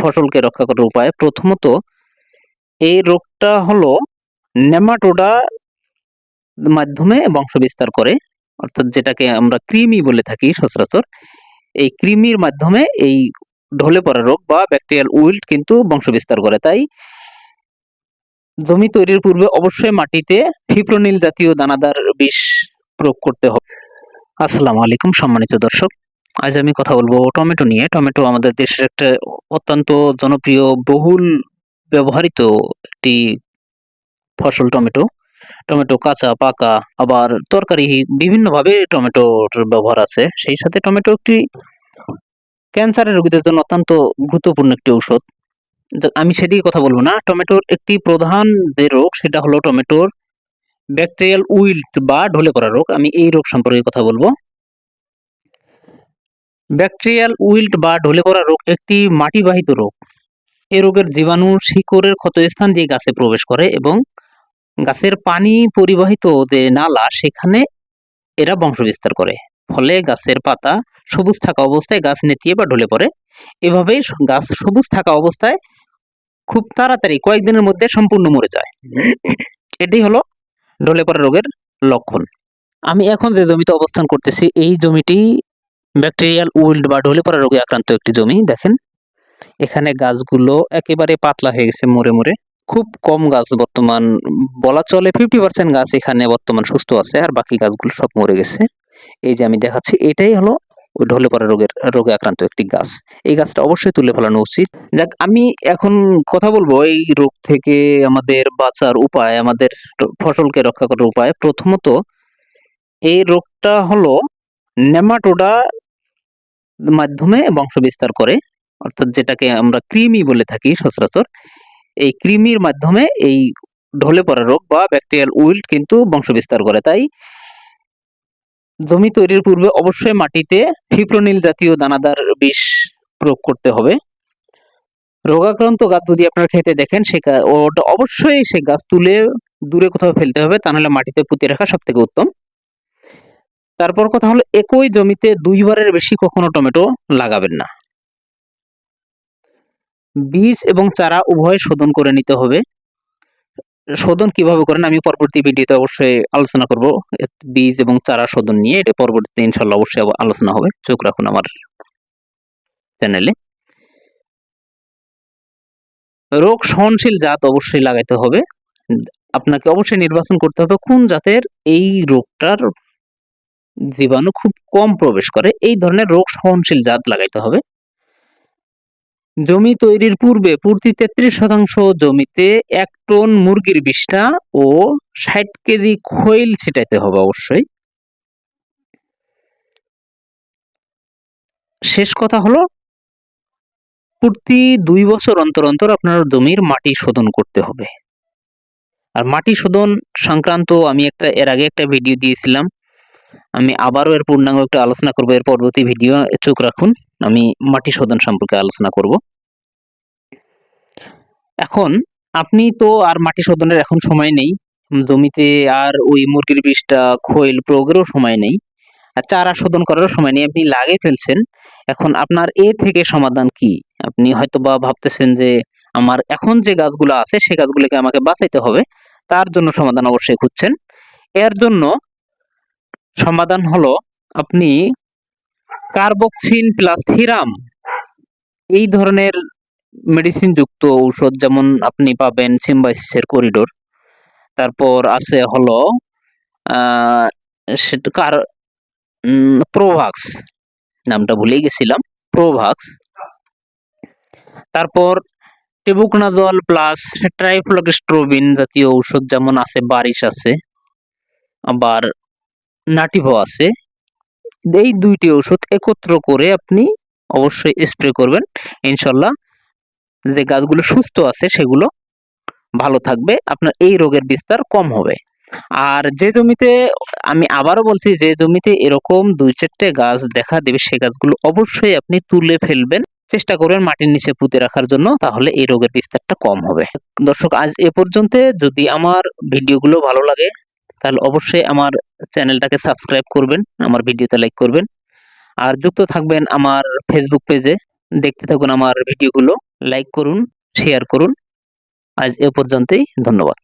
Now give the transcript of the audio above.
ফসলকে রক্ষা করার উপায়। প্রথমত, এই রোগটা হলো নেমাটোডা মাধ্যমে বংশ বিস্তার করে, অর্থাৎ যেটাকে আমরা কৃমি বলে থাকি সচরাচর। এই কৃমির মাধ্যমে এই ঢলে পড়া রোগ বা ব্যাকটেরিয়াল উইল্ড কিন্তু বংশ বিস্তার করে। তাই জমি তৈরির পূর্বে অবশ্যই মাটিতে ফিপ্রোনিল জাতীয় দানাদার বিষ প্রয়োগ করতে হবে। আসসালামু আলাইকুম সম্মানিত দর্শক আজ আমি কথা বলব টমেটো নিয়ে। টমেটো আমাদের দেশের একটা অত্যন্ত জনপ্রিয়, বহুল ব্যবহৃত একটি ফসল টমেটো। টমেটো কাঁচা, পাকা, আবার তরকারি বিভিন্নভাবে টমেটোর ব্যবহার আছে। সেই সাথে টমেটো একটি ক্যান্সারের রোগীদের জন্য অত্যন্ত গুরুত্বপূর্ণ একটি ঔষধ। আমি সেটি কথা বলব না। টমেটোর একটি প্রধান যে রোগ, সেটা হলো টমেটোর ব্যাকটেরিয়াল উইল্ট বা ঢলে পড়া রোগ। আমি এই রোগ সম্পর্কে কথা বলব। ব্যাকটেরিয়াল উইল্ট বা ঢলে পড়া রোগ একটি মাটিবাহিত রোগ। এই রোগের জীবাণু শিকড়ের ক্ষতস্থান দিয়ে গাছে প্রবেশ করে এবং গাছের পানি পরিবাহিত যে নালা, সেখানে এরা বংশ বিস্তার করে। ফলে গাছের পাতা সবুজ থাকা অবস্থায় গাছ নেতিয়ে বা ঢলে পড়ে। এভাবেই গাছ সবুজ থাকা অবস্থায় খুব তাড়াতাড়ি কয়েকদিনের মধ্যে সম্পূর্ণ মরে যায়। এটাই হলো ঢলে পড়া রোগের লক্ষণ। আমি এখন যে জমিতে অবস্থান করতেছি, এই জমিটি ব্যাকটেরিয়াল উইল্ড বা ঢলে পড়া রোগে আক্রান্ত একটি জমি, দেখেন। এখানে গাছগুলো একেবারে পাতলা হয়ে গেছে মরে মরে খুব কম গাছ বর্তমান, বলা চলে ফিফটি পার্সেন্ট গাছ এখানে বর্তমান সুস্থ আছে আর বাকি গাছগুলো সব মরে গেছে। এই যে আমি দেখাচ্ছি, এটাই হলো ওই ঢলে পড়া রোগের, রোগে আক্রান্ত একটি গাছ। এই গাছটা অবশ্যই তুলে ফেলানো উচিত। যাক, আমি এখন কথা বলব, এই রোগ থেকে আমাদের বাঁচার উপায়, আমাদের ফসলকে রক্ষা করার উপায়। প্রথমত, এই রোগটা হলো নেমাটোডা মাধ্যমে বংশ বিস্তার করে, অর্থাৎ যেটাকে আমরা কৃমি বলে থাকি সচরাচর, এই কৃমির মাধ্যমে এই ঢলে পড়া রোগ বা ব্যাকটেরিয়াল উইল্ট কিন্তু বংশ বিস্তার করে। তাই জমি তৈরির পূর্বে অবশ্যই মাটিতে ফিপ্রোনিল জাতীয় দানাদার বিষ প্রয়োগ করতে হবে। রোগাক্রান্ত গাছ যদি আপনার খেতে দেখেন, সে ওটা অবশ্যই সে গাছ তুলে দূরে কোথাও ফেলতে হবে, তা নাহলে মাটিতে পুঁতে রাখা সব থেকে উত্তম। তারপর কথা হলো, একই জমিতে দুইবারের বেশি কখনো টমেটো লাগাবেন না। বীজ এবং চারা উভয় শোধন করে নিতে হবে। শোধন কীভাবে করেন আমি পরবর্তী ভিডিওতে অবশ্যই আলোচনা করব। বীজ এবং চারা শোধন নিয়ে এটা পরবর্তীতে ইনশাল্লাহ অবশ্যই আলোচনা হবে। চোখ রাখুন আমার চ্যানেলে। রোগ সহনশীল জাত অবশ্যই লাগাইতে হবে। আপনাকে অবশ্যই নির্বাচন করতে হবে কোন জাতের এই রোগটার জীবাণু খুব কম প্রবেশ করে। এই ধরনের রোগ সহনশীল জাত লাগাইতে হবে। জমি তৈরির পূর্বে প্রতি তেত্রিশ শতাংশ জমিতে এক টন মুরগির বিষ্ঠা ও ষাট কেজি খৈল ছিটাইতে হবে অবশ্যই। শেষ কথা হলো, প্রতি দুই বছর অন্তর অন্তর আপনার জমির মাটি শোধন করতে হবে। আর মাটি শোধন সংক্রান্ত আমি একটা, এর আগে একটা ভিডিও দিয়েছিলাম। আমি আবারও এর পূর্ণাঙ্গ একটা আলোচনা করব। এর পরবর্তী ভিডিও চোখ রাখুন। আমি মাটি শোধন সম্পর্কে আলোচনা করব। এখন আপনি তো আর মাটি শোধনের এখন সময় নেই। জমিতে আর ওই মুরগির বিষটা, খৈল প্রয়োগেরও সময় নেই। আর চারা শোধন করারও সময় নেই। আপনি লাগিয়ে ফেলছেন। এখন আপনার এ থেকে সমাধান কি? আপনি হয়তো বা ভাবতেছেন যে আমার এখন যে গাছগুলো আছে, সে গাছগুলোকে আমাকে বাঁচাইতে হবে। তার জন্য সমাধান অবশ্যই খুঁজছেন। এর জন্য সমাধান হলো আপনি কার্বক্সিন প্লাস থিরাম এই ধরনের মেডিসিন যুক্ত ঔষধ যেমন আপনি পাবেন সিম্বাইসিসের করিডোর তারপর আছে হলো সেটা কার প্রোভাক্স নামটা ভুলেই গেছিলাম প্রোভাক্স তারপর টেবুকনাজল প্লাস ট্রাইফ্লক্সট্রোবিন জাতীয় ঔষধ যেমন আছে, বারিশ আছে। আবার নাটিভো আছে। এই দুইটি ওষুধ একত্র করে আপনি অবশ্যই স্প্রে করবেন। ইনশাল্লাহ যে গাছগুলো সুস্থ আছে সেগুলো ভালো থাকবে, আপনার এই রোগের বিস্তার কম হবে। আর যে জমিতে আমি আবারও বলছি, যে জমিতে এরকম দুই চারটে গাছ দেখা দেবে, সে গাছগুলো অবশ্যই আপনি তুলে ফেলবেন, চেষ্টা করবেন মাটির নিচে পুঁতে রাখার জন্য, তাহলে এই রোগের বিস্তারটা কম হবে। দর্শক, আজ এ পর্যন্ত যদি আমার ভিডিওগুলো ভালো লাগে তাহলে অবশ্যই আমার চ্যানেলটাকে সাবস্ক্রাইব করবেন, আমার ভিডিওতে লাইক করবেন। আর যুক্ত থাকবেন আমার ফেসবুক পেজে দেখতে থাকুন আমার ভিডিওগুলো লাইক করুন শেয়ার করুন। আজ এ পর্যন্তই, ধন্যবাদ।